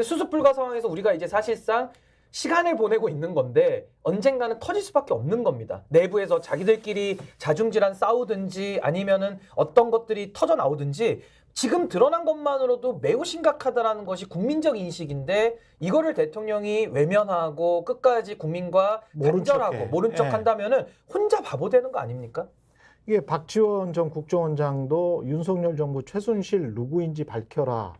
근데 수습 불가 상황에서 우리가 이제 사실상 시간을 보내고 있는 건데 언젠가는 터질 수밖에 없는 겁니다. 내부에서 자기들끼리 자중질환 싸우든지 아니면은 어떤 것들이 터져 나오든지 지금 드러난 것만으로도 매우 심각하다라는 것이 국민적 인식인데 이거를 대통령이 외면하고 끝까지 국민과 모른 단절하고 척해. 모른 척 예. 한다면은 혼자 바보 되는 거 아닙니까? 이게 박지원 전 국정원장도 윤석열 정부 최순실 누구인지 밝혀라.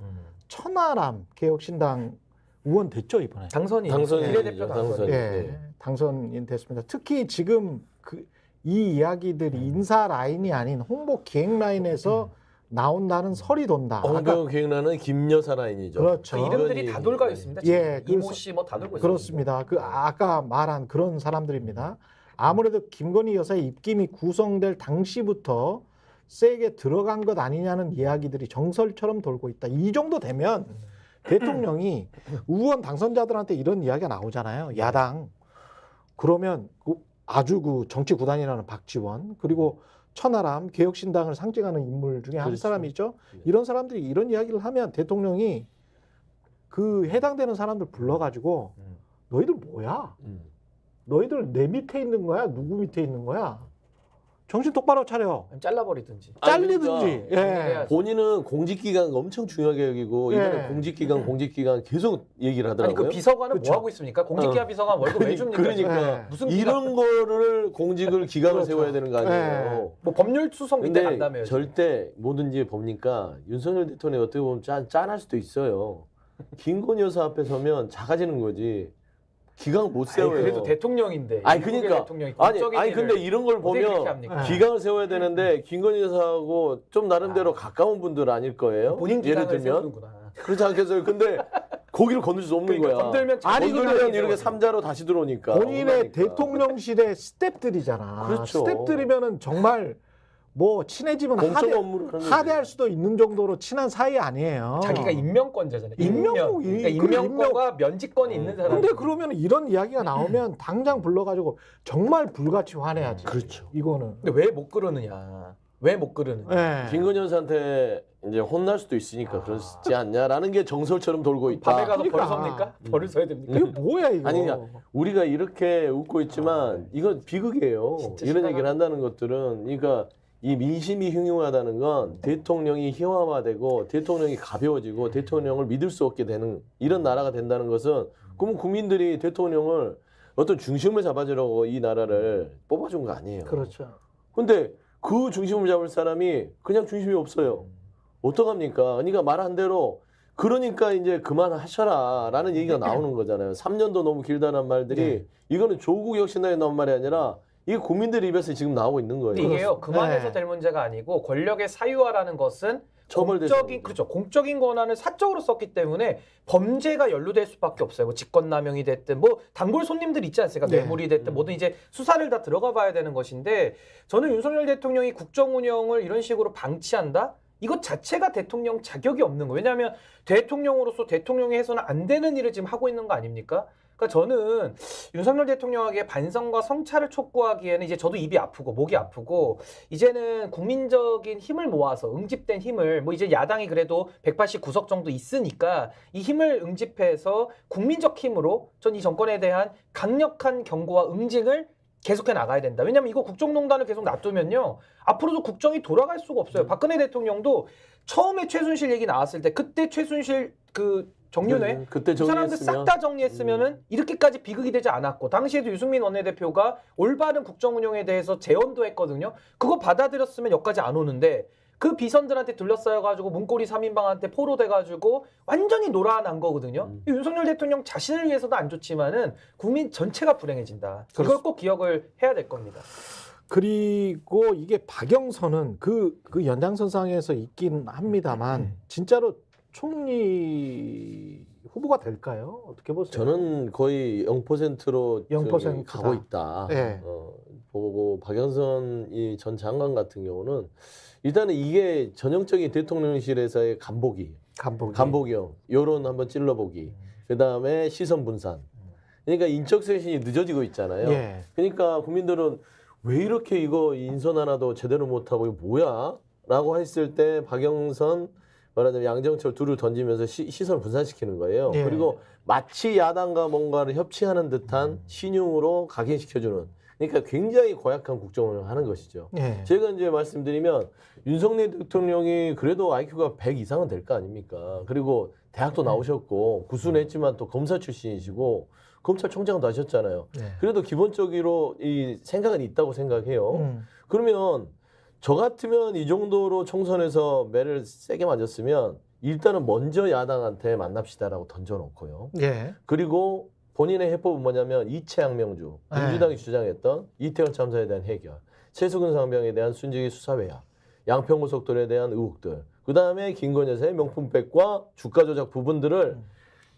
천하람 개혁신당 의원 됐죠 이번에. 당선이 당선이죠, 비례대표 당선이. 당선이. 예, 네. 당선인 됐습니다. 특히 지금 그 이 이야기들이 인사 라인이 아닌 홍보 기획 라인에서 나온다는 설이 돈다. 아까 홍보 기획나는 김여사 라인이죠. 그렇죠. 그 이름들이 다 돌가 있습니다. 지금. 예, 이모 그래서- 씨 뭐 다 돌고 있습니다. 그렇습니다. 그 아까 말한 그런 사람들입니다. 아무래도 김건희 여사의 입김이 구성될 당시부터 세게 들어간 것 아니냐는 이야기들이 정설처럼 돌고 있다. 이 정도 되면 대통령이 의원 당선자들한테 이런 이야기가 나오잖아요. 야당. 그러면 그 아주 그 정치 구단이라는 박지원 그리고 천하람 개혁신당을 상징하는 인물 중에 한 그렇죠. 사람이죠. 네. 이런 사람들이 이런 이야기를 하면 대통령이 그 해당되는 사람들 불러가지고 음. 너희들 뭐야? 음. 너희들 내 밑에 있는 거야? 누구 밑에 있는 거야? 정신 똑바로 차려. 아니면 잘라버리든지. 아니, 잘리든지. 그러니까 예. 본인은 공직기강 엄청 중요하게 여기고 이번에 예. 공직기강 공직기강 계속 얘기를 아니 하더라고요. 그 비서관은 그쵸. 뭐 하고 있습니까? 공직기하 어. 비서관 월급 왜 줍니까? 그러니까? 예. 무슨 기가 이런 거를 공직을 기강을 그렇죠. 세워야 되는 거 아니에요. 뭐 법률 수석 밑에 근데 간다며요. 절대 뭐든지 보니까 윤석열 대통령이 어떻게 보면 짠, 짠할 수도 있어요. 김건희 여사 앞에 서면 작아지는 거지. 기강 못 아니, 세워요. 그래도 대통령인데. 아니, 그러니까. 대통령이 아니, 아니 근데 이런 걸 보면? 예. 기강을 세워야 되는데 김건희 여사하고 좀 나름대로 가까운 분들 아닐 거예요. 본인 예를 기강을 들면 세우는구나. 그렇지 않겠어요. 근데 거기를 건들 수 없는 그러니까 거야. 건들면 아니, 건들면 이렇게. 삼자로 다시 들어오니까. 본인의 억울하니까. 대통령실의 스탭들이잖아. 그렇죠. 스탭들이면은 정말 뭐 친해지면 공적 하대, 업무를 하는. 하대할 수도 있는 정도로 친한 사이 아니에요. 자기가 임명권자잖아요. 임명- 임명. 이- 그러니까 그래, 임명권과 면직권이 있는 사람. 근데 그러면 이런 이야기가 나오면 당장 불러가지고 정말 불같이 화내야지. 그렇죠. 이거는. 근데 왜 못 그러느냐? 왜 못 그러느냐? 예. 김건희 여사한테 이제 혼날 수도 있으니까 그렇지 않냐라는 게 정설처럼 돌고 있다. 밤에 가서 벌 그러니까. 섭니까? 벌을 써야 됩니까? 이게 뭐야 이거? 아니, 그냥 우리가 이렇게 웃고 있지만 이건 비극이에요. 진짜 이런 심각하다. 얘기를 한다는 것들은 그러니까 이 민심이 흉흉하다는 건 대통령이 희화화되고 대통령이 가벼워지고 대통령을 믿을 수 없게 되는 이런 나라가 된다는 것은 그러면 국민들이 대통령을 어떤 중심을 잡아주려고 이 나라를 뽑아준 거 아니에요. 그렇죠. 근데 그 중심을 잡을 사람이 그냥 중심이 없어요. 어떡합니까? 그러니까 말한 대로 그러니까 이제 그만하셔라 라는 얘기가 나오는 거잖아요. 3년도 너무 길다는 말들이 네. 이거는 조국 혁신당에 나온 말이 아니라 이게 국민들 입에서 지금 나오고 있는 거예요. 이게요 그만해서 네. 될 문제가 아니고 권력의 사유화라는 것은 공적인 그렇죠 공적인 권한을 사적으로 썼기 때문에 범죄가 연루될 수밖에 없어요. 뭐 직권남용이 됐든 뭐 단골 손님들 있지 않습니까? 네. 뇌물이 됐든 뭐든 이제 수사를 다 들어가 봐야 되는 것인데 저는 윤석열 대통령이 국정 운영을 이런 식으로 방치한다. 이것 자체가 대통령 자격이 없는 거예요. 왜냐하면 대통령으로서 대통령이 해서는 안 되는 일을 지금 하고 있는 거 아닙니까? 그러니까 저는 윤석열 대통령에게 반성과 성찰을 촉구하기에는 이제 저도 입이 아프고 목이 아프고 이제는 국민적인 힘을 모아서 응집된 힘을 뭐 이제 야당이 그래도 189석 정도 있으니까 이 힘을 응집해서 국민적 힘으로 전 이 정권에 대한 강력한 경고와 응징을 계속해 나가야 된다. 왜냐하면 이거 국정농단을 계속 놔두면요 앞으로도 국정이 돌아갈 수가 없어요. 박근혜 대통령도 처음에 최순실 얘기 나왔을 때 그때 최순실 그 정윤회 음, 그때 그 사람들 싹 다 정리했으면은 이렇게까지 비극이 되지 않았고 당시에도 유승민 원내대표가 올바른 국정 운영에 대해서 제언도 했거든요. 그거 받아들였으면 여기까지 안 오는데 그 비선들한테 둘러싸여가지고 문고리 3인방한테 포로돼가지고 완전히 놀아난 거거든요. 음. 윤석열 대통령 자신을 위해서도 안 좋지만은 국민 전체가 불행해진다. 이걸 그렇습니다. 꼭 기억을 해야 될 겁니다. 그리고 이게 박영선은 그, 그 연장선상에서 있긴 합니다만 음. 진짜로 총리 후보가 될까요? 어떻게 보세요? 저는 거의 0%로 0% 다. 가고 있다. 네. 어, 보고 박영선 이 전 장관 같은 경우는 일단은 이게 전형적인 대통령실에서의 간보기, 간보기. 간보기형, 여론 한번 찔러보기, 그 다음에 시선 분산. 그러니까 인적 쇄신이 늦어지고 있잖아요. 예. 그러니까 국민들은 왜 이렇게 이거 인선 하나도 제대로 못하고 이거 뭐야? 라고 했을 때 박영선 말하자면 양정철 둘을 던지면서 시, 시선을 분산시키는 거예요. 예. 그리고 마치 야당과 뭔가를 협치하는 듯한 신용으로 각인시켜주는 그러니까 굉장히 고약한 국정을 하는 것이죠. 예. 제가 이제 말씀드리면 윤석열 대통령이 그래도 IQ가 100 이상은 될 거 아닙니까? 그리고 대학도 나오셨고 구순했지만 또 검사 출신이시고 검찰총장도 하셨잖아요. 예. 그래도 기본적으로 이 생각은 있다고 생각해요. 음. 그러면 저 같으면 이 정도로 총선에서 매를 세게 맞았으면 일단은 먼저 야당한테 만납시다라고 던져놓고요. 예. 그리고 본인의 해법은 뭐냐면 이채 양명주 네. 민주당이 주장했던 이태원 참사에 대한 해결, 최수근 상병에 대한 순직의 수사 외야, 양평고속도로에 대한 의혹들, 그 다음에 김건 여사의 명품백과 주가 조작 부분들을 음.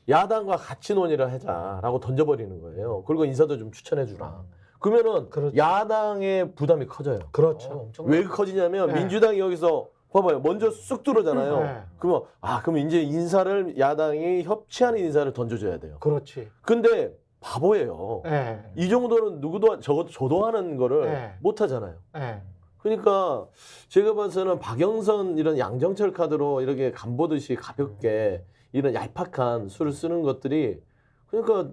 야당과 같이 논의를 하자라고 던져버리는 거예요. 그리고 인사도 좀 추천해주라. 그러면은 그렇죠. 야당의 부담이 커져요. 그렇죠. 어, 왜 커지냐면 네. 민주당이 여기서 봐봐요. 먼저 쑥 들어오잖아요. 네. 그러면 아 그럼 이제 인사를 야당이 협치하는 인사를 던져줘야 돼요. 그렇지. 근데 바보예요. 예. 이 정도는 누구도 적어도 저도 하는 거를 네. 못 하잖아요. 예. 그러니까 제가 봐서는 박영선 이런 양정철 카드로 이렇게 간보듯이 가볍게 이런 얄팍한 수를 쓰는 것들이 그러니까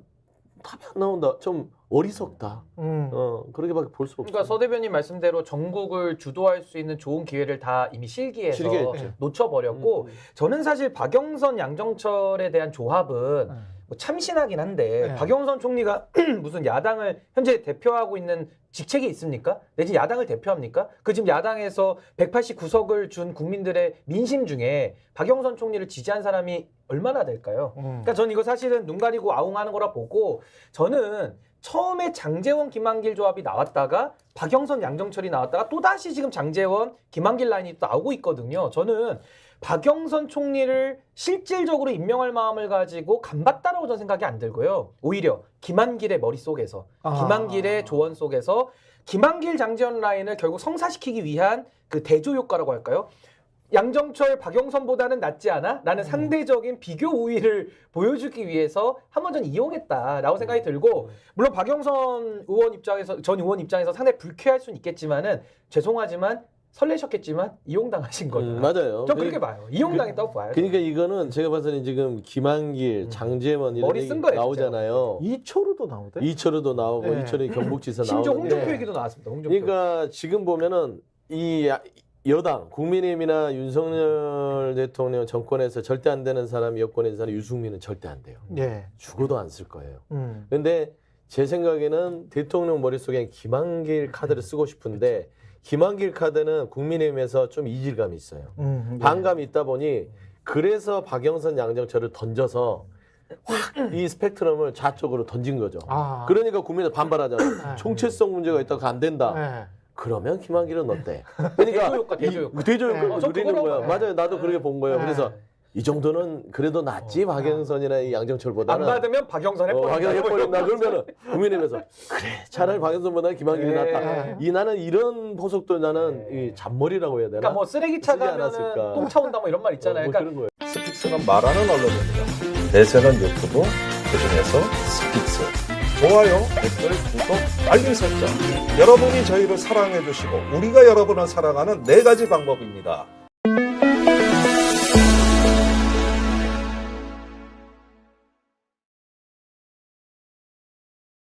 답이 안 나온다. 좀 어리석다. 음. 어 그렇게밖에 볼수 없어. 그러니까 서 대변인 말씀대로 전국을 주도할 수 있는 좋은 기회를 다 이미 실기해서 실기했죠. 놓쳐버렸고 음. 저는 사실 박영선 양정철에 대한 조합은 예. 뭐 참신하긴 한데 네. 박영선 총리가 무슨 야당을 현재 대표하고 있는 직책이 있습니까? 내지 야당을 대표합니까? 그 지금 야당에서 189석을 준 국민들의 민심 중에 박영선 총리를 지지한 사람이 얼마나 될까요? 음. 그러니까 저는 이거 사실은 눈 가리고 아웅하는 거라 보고 저는 처음에 장재원 김한길 조합이 나왔다가 박영선 양정철이 나왔다가 또 다시 지금 장재원 김한길 라인이 또 나오고 있거든요. 저는 박영선 총리를 실질적으로 임명할 마음을 가지고 간봤다라고 저는 생각이 안 들고요. 오히려 김한길의 머릿속에서 아. 김한길의 조언 속에서 김한길 장재원 라인을 결국 성사시키기 위한 그 대조 효과라고 할까요? 양정철 박영선보다는 낫지 않아? 라는 상대적인 비교 우위를 보여주기 위해서 한 번 전 이용했다라고 생각이 들고 물론 박영선 의원 입장에서 전 의원 입장에서 상당히 불쾌할 수는 있겠지만은 죄송하지만 설레셨겠지만 이용당하신 거다. 음, 맞아요. 전 그렇게 봐요. 이용당했다고 봐요. 그러니까 이거는 제가 봐서는 지금 김한길, 음. 장재원 이런 머리 얘기 쓴 거예요, 나오잖아요. 이초로도 나오대. 이철호도 나오고 네. 이철호 경북지사 심지어 홍준표 얘기도 나왔습니다. 홍준표. 그러니까 지금 보면은 이 야- 여당 국민의힘이나 윤석열 대통령 정권에서 절대 안 되는 사람이 여권에 있는 사람 유승민은 절대 안 돼요. 예. 죽어도 안 쓸 거예요. 음. 근데 제 생각에는 대통령 머릿속에 김한길 카드를 쓰고 싶은데 김한길 카드는 국민의힘에서 좀 이질감이 있어요. 음. 예. 반감이 있다 보니 그래서 박영선 양정철을 던져서 확 이 스펙트럼을 좌쪽으로 던진 거죠. 아. 그러니까 국민은 반발하잖아요. 네. 총체성 문제가 있다고 안 된다. 예. 그러면 김한길은 어때? 그러니까 대조 효과, 대조 이- 효과. 대조 네. 효과를 어, 저 누리는 그거라고 거야. 봐요. 맞아요. 나도 그렇게 본 거예요. 네. 그래서 이 정도는 그래도 낫지 어. 박영선이나 이 안 양정철보다는 받으면 박영선 어. 박영선 해버린다. 그러면은 국민의힘에서 그래 차라리 박영선보다 김한길이 네. 낫다. 이 나는 이런 포석도 나는 네. 이 잔머리라고 해야 되나? 그러니까 뭐 쓰레기 차 쓰지 가면은 않았을까. 똥 차 온다 뭐 이런 말 있잖아요. 뭐 그러니까 그런 거예요. 스픽스는 말하는 언론입니다. 대세는 유튜브, 그중에서 스픽스. 좋아요, 댓글, 구독, 알림 설정. 여러분이 저희를 사랑해 주시고 우리가 여러분을 사랑하는 네 가지 방법입니다.